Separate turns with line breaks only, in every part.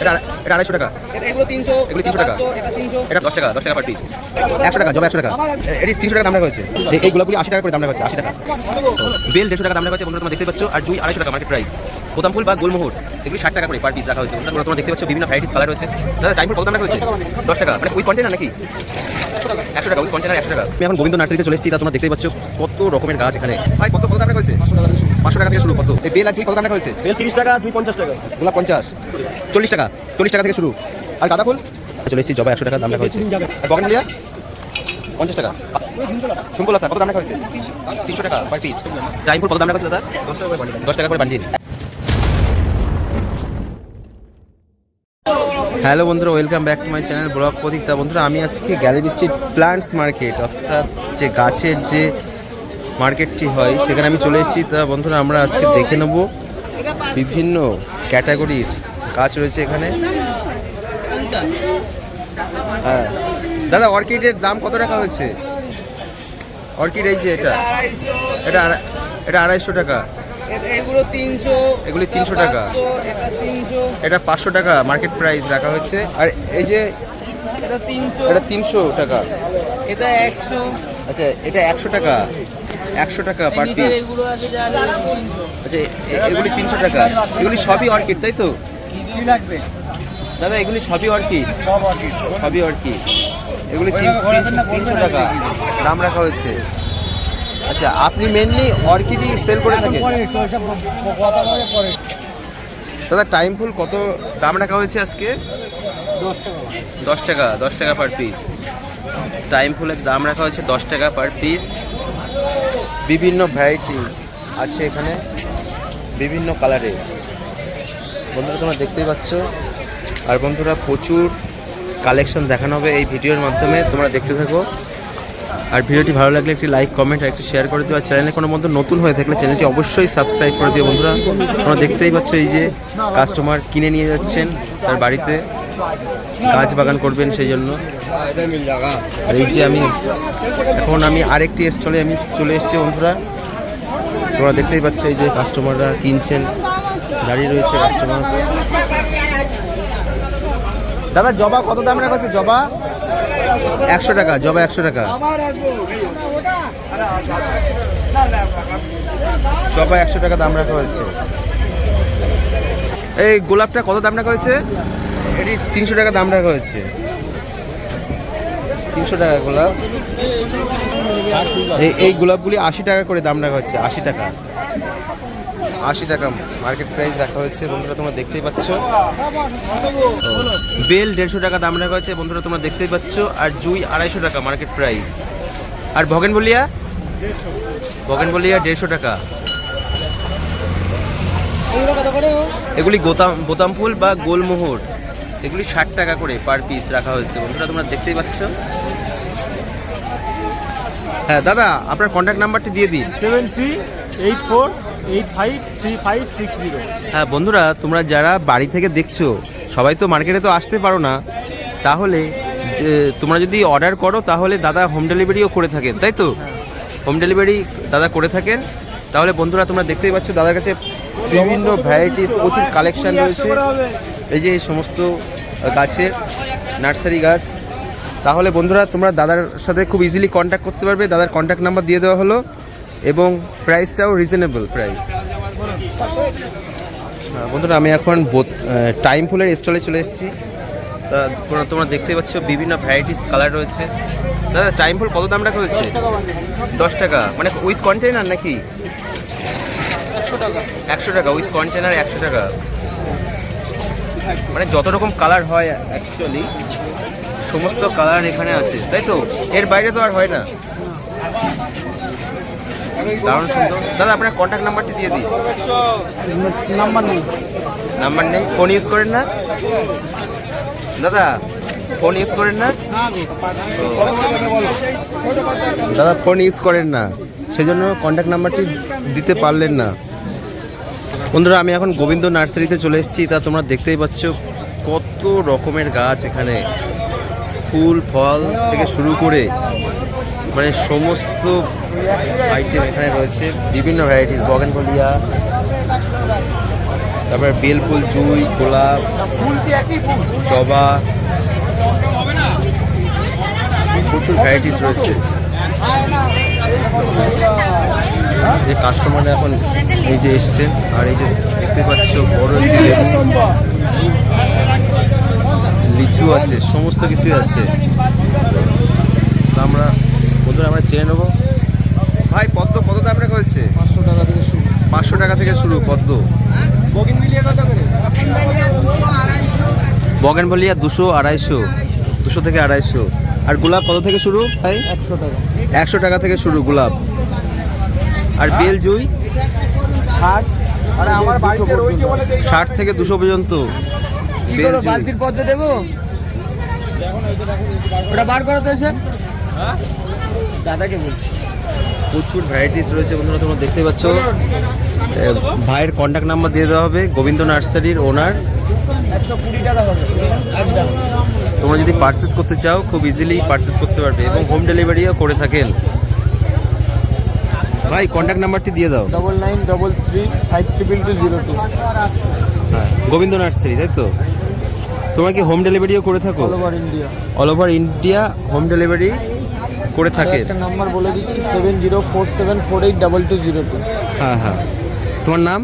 এটা এটা আড়াইশো টাকা।
এগুলো তিনশো
এগুলো 300 টাকা।
এটা
দশ টাকা দশ টাকা পার পিস একশো টাকা জবা একশো টাকা। এটি তিনশো টাকা দাম রাখা হয়েছে। এই- গোলাপগুলি আশি টাকা করে দাম রাখা হয়েছে আশি টাকা। বেল দেড়শো টাকা দাম রাখা হয়েছে বন্ধুরা তোমরা দেখতে পাচ্ছ। আর জুই আড়াইশো টাকা মার্কেট প্রাইস বোতাম ফুল বা গোলমোহর এগুলি ষাট টাকা করে পার পিস রাখা হয়েছে। বন্ধুরা তোমরা দেখতে পাচ্ছ বিভিন্ন ভ্যারাইটিস কালার রয়েছে। দাদা টাইম ফুল কত দাম রাখা হয়েছে? দশ টাকা। মানে ওই কন্টেনার নাকি? একশো টাকা ওই কন্টেনার একশো টাকা। আমি এখন গোবিন্দ নার্সারিতে চলে এসেছি তোমরা দেখতে পাচ্ছ কত রকমের গাছ এখানে। ভাই কত কত দাম রাখা হয়েছে? পাঁচশো টাকা থেকে শুরু কত? এই বেল আর জুই কত দাম রাখা হয়েছে?
বেল তিরিশ টাকা দুই পঞ্চাশ টাকা।
গোলাপ পঞ্চাশ। চল্লিশ টাকা চল্লিশ টাকা থেকে শুরু। আর গাঁদা ফুল? চলে এসেছি জবা একশো টাকা দাম রাখা হয়েছে। আর বগেনভিলিয়া পঞ্চাশ টাকা। কত দাম রাখা হয়েছে? তিনশো টাকা পার পিস টাইম ফুল কত দাম রাখা হয়েছে দাদা? দশ টাকা করে বান্ডিল। হ্যালো বন্ধুরা welcome back to my channel blog Pratik তা বন্ধুরা, আমি আজকে গ্যালারি স্ট্রিট প্লান্টস মার্কেট, অর্থাৎ যে গাছের যে মার্কেটটি হয়, সেখানে আমি চলে এসেছি। তা বন্ধুরা, আমরা আজকে দেখে নেব বিভিন্ন ক্যাটাগরির গাছ রয়েছে এখানে। হ্যাঁ। দাদা, অর্কিডের দাম কত টাকা হয়েছে? অর্কিড এই যে এটা এটা এটা আড়াইশো টাকা।
এগুলো তিনশো
এগুলি 300 টাকা।
এটা
পাঁচশো টাকা মার্কেট প্রাইস রাখা হয়েছে। আর এই যে
এটা তিনশো।
এটা তিনশো টাকা।
এটা একশো।
আচ্ছা এটা একশো টাকা। একশো টাকা পার পিস
তিনশো।
আচ্ছা এগুলি তিনশো টাকা। এগুলি সবই অর্কিড তাই তো?
কি লাগবে?
দাদা এগুলি সবই অর্কিড
সব অর্কিড
সবই অর্কিড এগুলি তিনশো তিনশো টাকা। দাম রাখা হয়েছে। আচ্ছা আপনি মেনলি অর্কিডই সেল করে থাকেন দাদা টাইম ফুল কত দাম রাখা হয়েছে আজকে?
দশ টাকা।
দশ টাকা পার পিস টাইম ফুলের দাম রাখা হয়েছে দশ টাকা পার পিস বিভিন্ন ভ্যারাইটি আছে এখানে বিভিন্ন কালারের বন্ধুরা তোমরা দেখতেই পাচ্ছ। আর বন্ধুরা প্রচুর কালেকশন দেখানো হবে এই ভিডিওর মাধ্যমে। তোমরা দেখতে থাকো। আর ভিডিওটি ভালো লাগলে একটি লাইক কমেন্ট আর একটি শেয়ার করে দিও। আর চ্যানেলে কোনো বন্ধু নতুন হয়ে থাকলে চ্যানেলটি অবশ্যই সাবস্ক্রাইব করে দিও বন্ধুরা। তোমরা দেখতেই পাচ্ছ এই যে কাস্টমার কিনে নিয়ে যাচ্ছেন, তার বাড়িতে গাছ বাগান করবেন সেই জন্য। এই যে আমি এখন আমি আরেকটি স্টলে আমি চলে এসেছি বন্ধুরা। তোমরা দেখতেই পাচ্ছ এই যে কাস্টমাররা কিনছেন, দাঁড়িয়ে রয়েছে কাস্টমার দাদা, জবা কত দাম রাখা জবা? একশো টাকা, জবা একশো টাকা। জবা একশো টাকা দাম রাখা হয়েছে। এই গোলাপটা কত দাম রাখা হয়েছে? এটি তিনশো টাকা দাম রাখা হয়েছে। তিনশো টাকা গোলাপ। এই গোলাপগুলি আশি টাকা করে দাম রাখা হচ্ছে আশি টাকা। আশি টাকা মার্কেট প্রাইস রাখা হয়েছে। বন্ধুরা তোমরা দেখতেই পাচ্ছ। বেল দেড়শো টাকা দাম রাখা হয়েছে। বন্ধুরা তোমরা দেখতেই পাচ্ছ। আর জুই আড়াইশো টাকা মার্কেট প্রাইস আর ভগেন বলিয়া? ভগেন বলিয়া দেড়শো টাকা।
এগুলো
গোতাম বোতাম ফুল বা গোলমোহর। এগুলি ষাট টাকা করে পার পিস রাখা হয়েছে। বন্ধুরা তোমরা দেখতেই পাচ্ছ। হ্যাঁ দাদা আপনার কন্ট্যাক্ট নাম্বারটি দিয়ে দিন।
Seven three eight four eight five three five six
হ্যাঁ বন্ধুরা, তোমরা যারা বাড়ি থেকে দেখছ, সবাই তো মার্কেটে তো আসতে পারো না। তাহলে তোমরা যদি অর্ডার করো, তাহলে দাদা হোম ডেলিভারিও করে থাকেন, তাই তো? হোম ডেলিভারি দাদা করে থাকেন। তাহলে, বন্ধুরা, তোমরা দেখতেই পাচ্ছ, দাদার কাছে বিভিন্ন ভ্যারাইটিস প্রচুর কালেকশান রয়েছে। এই যে সমস্ত গাছের নার্সারি গাছ। তাহলে, বন্ধুরা, তোমরা দাদার সাথে খুব ইজিলি কন্ট্যাক্ট করতে পারবে। দাদার কন্ট্যাক্ট নাম্বার দিয়ে দেওয়া হলো। এবং প্রাইসটাও রিজনেবল প্রাইস বন্ধুরা, আমি এখন টাইম ফুলের স্টলে চলে এসেছি। তা তোমরা দেখতেই পাচ্ছ বিভিন্ন ভ্যারাইটিস কালার রয়েছে। দাদা টাইম ফুল কত দাম রাখা হয়েছে দশ টাকা। মানে উইথ কন্টেনার নাকি?
একশো টাকা।
উইথ কন্টেনার একশো টাকা। মানে যত রকম কালার হয় অ্যাকচুয়ালি সমস্ত কালার এখানে আছে। তাই তো? এর বাইরে তো আর হয় না। দারুণ সুন্দর। দাদা আপনার কন্ট্যাক্ট নাম্বারটি দিয়ে দিই
নাম্বার নেই।
নাম্বার নেই? ফোন ইউজ করেন না? দাদা ফোন ইউজ করেন না? দাদা ফোন ইউজ করেন না। সেজন্য কন্ট্যাক্ট নাম্বারটি দিতে পারলেন না। বন্ধুরা আমি এখন গোবিন্দ নার্সারিতে চলে এসেছি। তা তোমরা দেখতেই পাচ্ছ কত রকমের গাছ এখানে। ফুল ফল থেকে শুরু করে মানে সমস্ত আইটেম এখানে রয়েছে বিভিন্ন ভ্যারাইটিস বগেনভলিয়া তারপর বেল ফুল জুই গোলাপ জবা প্রচুর ভ্যারাইটিস রয়েছে। যে কাস্টমাররা এখন এই যে এসছেন আর এই যে দেখতে পাচ্ছ বড় লিচু আছে সমস্ত কিছুই আছে। আমরা বন্ধুরা আমরা চেয়ে নেব। ভাই পদ্ম কত দাম রাখা হয়েছে?
পাঁচশো টাকা থেকে শুরু।
পাঁচশো টাকা থেকে শুরু পদ্ম।
বগিন মিলিয়ে কত করে?
বগেনভলিয়া দুশো আড়াইশো। দুশো থেকে আড়াইশো। আর গোলাপ কত থেকে শুরু ভাই?
একশো টাকা।
একশো টাকা থেকে শুরু গোলাপ। আর বেল জুই?
ষাট। আরে আমার বাড়িতে রয়েছে বলে
ষাট থেকে দুশো পর্যন্ত।
বালতির পদ্ম দেবো? ওটা বার করো তো এসে। দাদাকে বলছি।
প্রচুর ভ্যারাইটিস রয়েছে বন্ধুরা তোমরা দেখতে পাচ্ছ। ভাইয়ের কন্ট্যাক্ট নাম্বার দিয়ে দেওয়া হবে গোবিন্দ নার্সারির ওনার তোমরা যদি পারচেস করতে চাও খুব ইজিলি পারচেস করতে পারবে এবং হোম ডেলিভারিও করে থাকেন। ভাই কন্ট্যাক্ট নাম্বারটি দিয়ে দাও।
Double nine double three five triple two zero two
হ্যাঁ গোবিন্দ নার্সারি তাই তো? তোমরা কি হোম ডেলিভারিও করে থাকো?
All over India
all over India home delivery করে থাকে?
একটা নাম্বার বলে দিচ্ছি seven zero four seven four eight double two zero two
হ্যাঁ হ্যাঁ। তোমার নাম?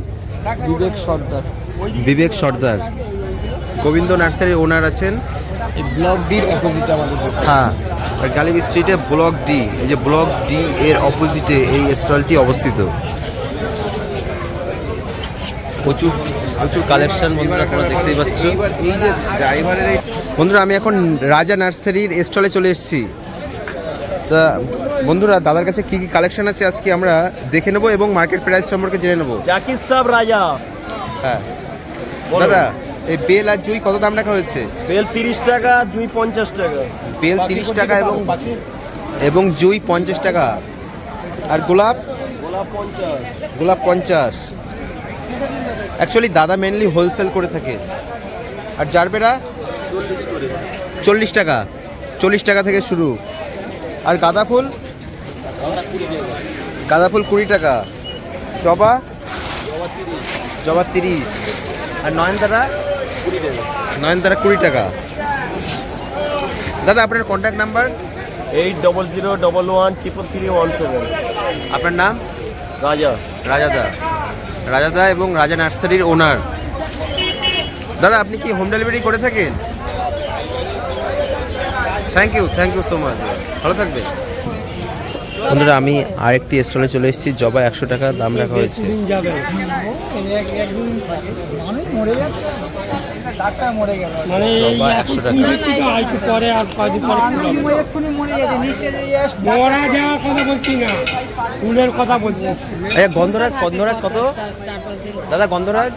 বিবেক সর্দার।
বিবেক সর্দার। গোবিন্দ নার্সারির ওনার আছেন?
এই ব্লক ডির অপোজিট আমাদের
হ্যাঁ। আর গালিব স্ট্রিটে ব্লক ডি এই যে ব্লক ডি এর অপোজিটে এই স্টলটি অবস্থিত। প্রচুর প্রচুর কালেকশন বন্ধুরা তোমরা দেখতেই পাচ্ছ। এই যে ড্রাইভারের বন্ধুরা আমি এখন রাজা নার্সারির স্টলে চলে এসেছি। তা বন্ধুরা দাদার কাছে কি কি কালেকশন আছে আজকে আমরা দেখে নেব এবং মার্কেট প্রাইস সম্পর্কে জেনে নেব?
জাকির সাহেব রাজা।
হ্যাঁ। দাদা এই বেল আর জুই কত দাম রাখা হয়েছে?
বেল তিরিশ টাকা জুই পঞ্চাশ টাকা।
বেল তিরিশ টাকা এবং এবং জুই পঞ্চাশ টাকা। আর গোলাপ?
গোলাপ পঞ্চাশ।
গোলাপ পঞ্চাশ। অ্যাকচুয়ালি দাদা মেনলি হোলসেল করে থাকে। আর জারবেরা
চল্লিশ
টাকা। চল্লিশ টাকা থেকে শুরু। আর গাঁদা ফুল? গাঁদা ফুল কুড়ি টাকা। জবা? জবা তিরিশ। আর নয়নতারা? নয়নতারা কুড়ি টাকা। দাদা আপনার contact number
eight double zero double one triple three one seven.
আপনার নাম?
রাজা।
রাজাদা রাজাদা এবং রাজা নার্সারির ওনার দাদা আপনি কি হোম ডেলিভারি করে থাকেন? Thank you thank you so much ভালো থাকবে? বন্ধুরা আমি আরেকটি স্টলে চলে এসেছি জবা একশো টাকা দাম রাখা হয়েছে।
মানে
জবা একশো টাকা।
একটু পরে আর কয়দিন পরে ফুল হবে।
মরে এক্ষুনি মরে যাচ্ছে নিশ্চয়ই
মরা যাওয়ার কথা বলছি না। ফুলের কথা বলছি।
আচ্ছা গন্ধরাজ গন্ধরাজ কত? দাদা গন্ধরাজ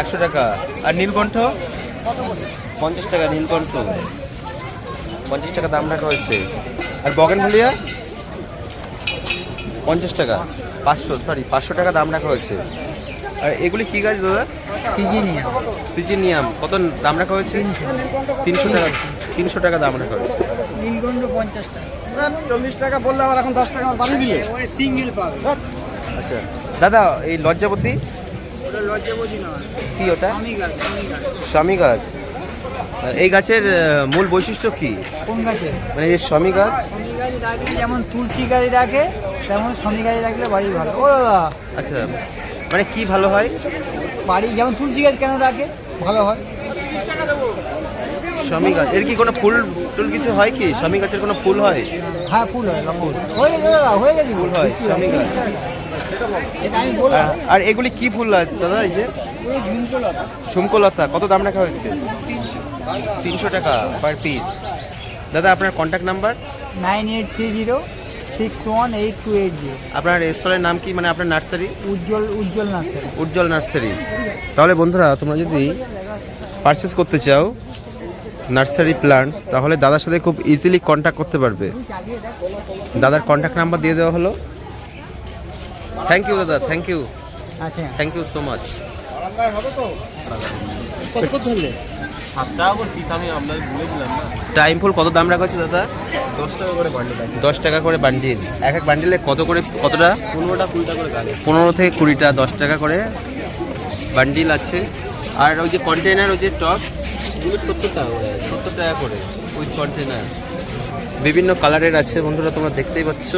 একশো টাকা। আর নীলকণ্ঠ? পঞ্চাশ টাকা নীলকণ্ঠ। পঞ্চাশ টাকা দাম রাখা হয়েছে। আর বগেনভলিয়া পঞ্চাশ টাকা। পাঁচশো সরি পাঁচশো টাকা দাম রাখা হয়েছে। আর এগুলি কি গাছ দাদা?
সিজিনিয়া
সিজিনিয়াম। কত দাম রাখা হয়েছে? তিনশো। টাকা তিনশো টাকা দাম রাখা হয়েছে।
নীলকণ্ঠ পঞ্চাশ টাকা।
চল্লিশ টাকা বললে আবার এখন দশ টাকা বাড়িয়ে দিলে।
সিঙ্গেল পাবে।
আচ্ছা। দাদা এই লজ্জাপতি
ওটা লজ্জাবতী নয়।
কি ওটা?
আমি গাছ।
স্বামী গাছ। এই গাছের মূল বৈশিষ্ট্য কি?
কোন গাছে?
মানে এই স্বামী গাছ?
শনি গাছ রাখলে যেমন তুলসী গাছ রাখে তেমন শনি গাছ রাখলে বাড়ি ভালো। ও দাদা
আচ্ছা মানে কি ভালো হয়?
বাড়ি যেমন তুলসী গাছ কেন রাখে ভালো হয়।
স্বামী গাছ এর কি কোনো ফুল টুল কিছু হয় কি? স্বামী গাছের কোনো ফুল হয়?
হ্যাঁ ফুল হয় ফুল। হয়ে গেছে দাদা হয়ে গেছে।
ফুল হয়, স্বামী গাছ। আর- এগুলি কি ফুল দাদা এই যে?
ঝুমকো লতা
কত দাম রাখা হয়েছে? তিনশো। টাকা পার পিস দাদা আপনার contact number
nine eight three zero six one eight two eight zero.
আপনার স্টলের নাম কি? মানে আপনার nursery
Ujjwal Ujjwal nursery
Ujjwal nursery তাহলে বন্ধুরা তোমরা যদি পারচেস করতে চাও নার্সারি প্লান্টস তাহলে দাদার সাথে খুব ইজিলি কন্ট্যাক্ট করতে পারবে। দাদার কন্ট্যাক্ট নাম্বার দিয়ে দেওয়া হলো। থ্যাংক ইউ দাদা। থ্যাংক ইউ
আচ্ছা।
থ্যাংক ইউ সো মাচ
কত কত ধরলে?
সাত টাকা করে পিস আমি আপনাকে বলে দিলাম না।
টাইম ফুল কত দাম রাখা হচ্ছে দাদা?
দশ টাকা করে বান্ডিল আছে
দশ টাকা করে বান্ডিল এক এক বান্ডিলে কত করে কতটা?
পনেরোটা কুড়িটা করে গাড়ি
পনেরো থেকে কুড়িটা দশ টাকা করে বান্ডিল আছে। আর ওই যে কন্টেনার ওই যে টপ এগুলো সত্তর টাকা করে। সত্তর টাকা করে উইথ কন্টেনার বিভিন্ন কালারের আছে বন্ধুরা তোমরা দেখতেই পাচ্ছ।